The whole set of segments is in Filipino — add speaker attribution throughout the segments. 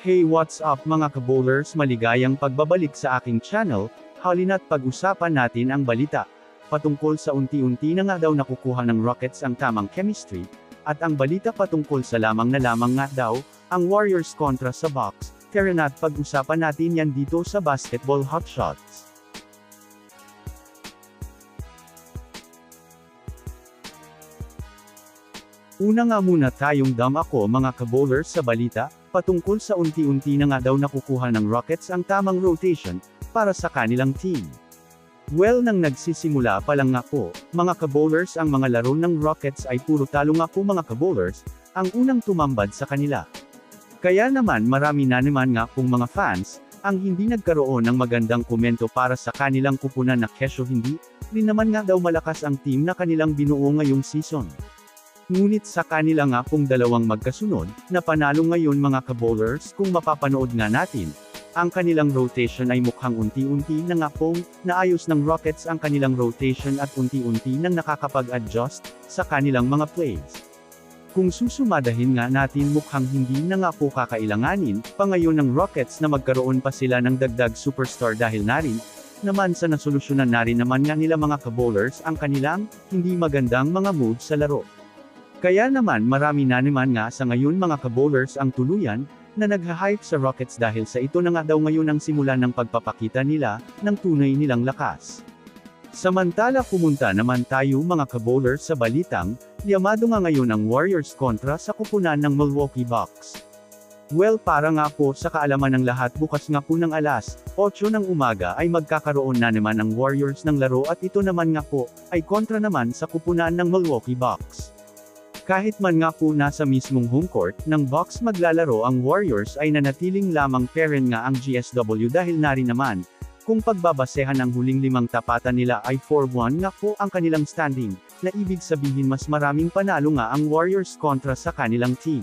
Speaker 1: Hey what's up mga kabowlers maligayang pagbabalik sa aking channel, halina't pag-usapan natin ang balita. Patungkol sa unti-unti na nga daw nakukuha ng Rockets ang tamang chemistry, at ang balita patungkol sa lamang na lamang nga daw, ang Warriors kontra sa Bucks, tara na't pag-usapan natin yan dito sa Basketball Hotshots. Una nga muna tayong dam ako mga kabowlers sa balita, patungkol sa unti-unti na nga daw nakukuha ng Rockets ang tamang rotation, para sa kanilang team. Well nang nagsisimula pa lang nga po, mga kabowlers ang mga laro ng Rockets ay puro talo nga po mga kabowlers, ang unang tumambad sa kanila. Kaya naman marami na naman nga pong mga fans, ang hindi nagkaroon ng magandang komento para sa kanilang kupunan na kesyo hindi, rin naman nga daw malakas ang team na kanilang binuo ngayong season. Ngunit sa kanila nga pong dalawang magkasunod, na panalo ngayon mga kabowlers kung mapapanood nga natin, ang kanilang rotation ay mukhang unti-unti na nga pong, naayos ng Rockets ang kanilang rotation at unti-unti nang nakakapag-adjust, sa kanilang mga plays. Kung susumadahin nga natin mukhang hindi na nga po kakailanganin, pa ngayon ng Rockets na magkaroon pa sila ng dagdag superstar dahil na rin, naman sa nasolusyonan na rin naman nga nila mga kabowlers ang kanilang, hindi magandang mga moves sa laro. Kaya naman marami na naman nga sa ngayon mga kabowlers ang tuluyan, na nagha-hype sa Rockets dahil sa ito na nga daw ngayon ang simula ng pagpapakita nila, ng tunay nilang lakas. Samantala pumunta naman tayo mga kabowlers sa balitang, yamado nga ngayon ang Warriors kontra sa kupunan ng Milwaukee Bucks. Well para nga po sa kaalaman ng lahat bukas nga po ng alas, 8 ng umaga ay magkakaroon na naman ang Warriors ng laro at ito naman nga po, ay kontra naman sa kupunan ng Milwaukee Bucks. Kahit man nga po nasa mismong home court, ng Bucks maglalaro ang Warriors ay nanatiling lamang peren nga ang GSW dahil na rin naman, kung pagbabasehan ang huling limang tapatan nila ay 4-1 nga po ang kanilang standing, na ibig sabihin mas maraming panalo nga ang Warriors kontra sa kanilang team.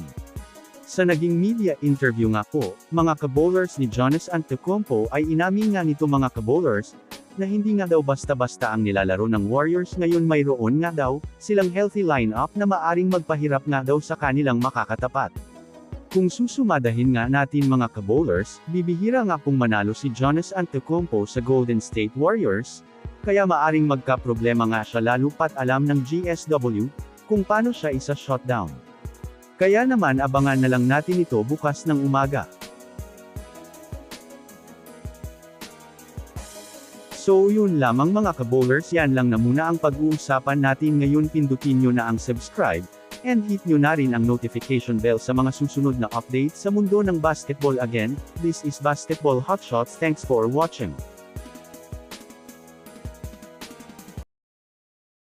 Speaker 1: Sa naging media interview nga po, mga kabowlers ni Jonas Antetokounmpo ay inamin nga nito mga kabowlers, na hindi nga daw basta-basta ang nilalaro ng Warriors ngayon mayroon nga daw, silang healthy lineup na maaring magpahirap nga daw sa kanilang makakatapat. Kung susumadahin nga natin mga kabowlers, bibihira nga pong manalo si Jonas Antetokounmpo sa Golden State Warriors, kaya maaring magka-problema nga siya lalo pat alam ng GSW, kung paano siya isa shutdown. Kaya naman abangan na lang natin ito bukas ng umaga. So yun lamang mga kabowlers yan lang na muna ang pag-uusapan natin ngayon pindutin nyo na ang subscribe, and hit nyo na rin ang notification bell sa mga susunod na update sa mundo ng basketball again, this is Basketball Hotshots thanks for watching.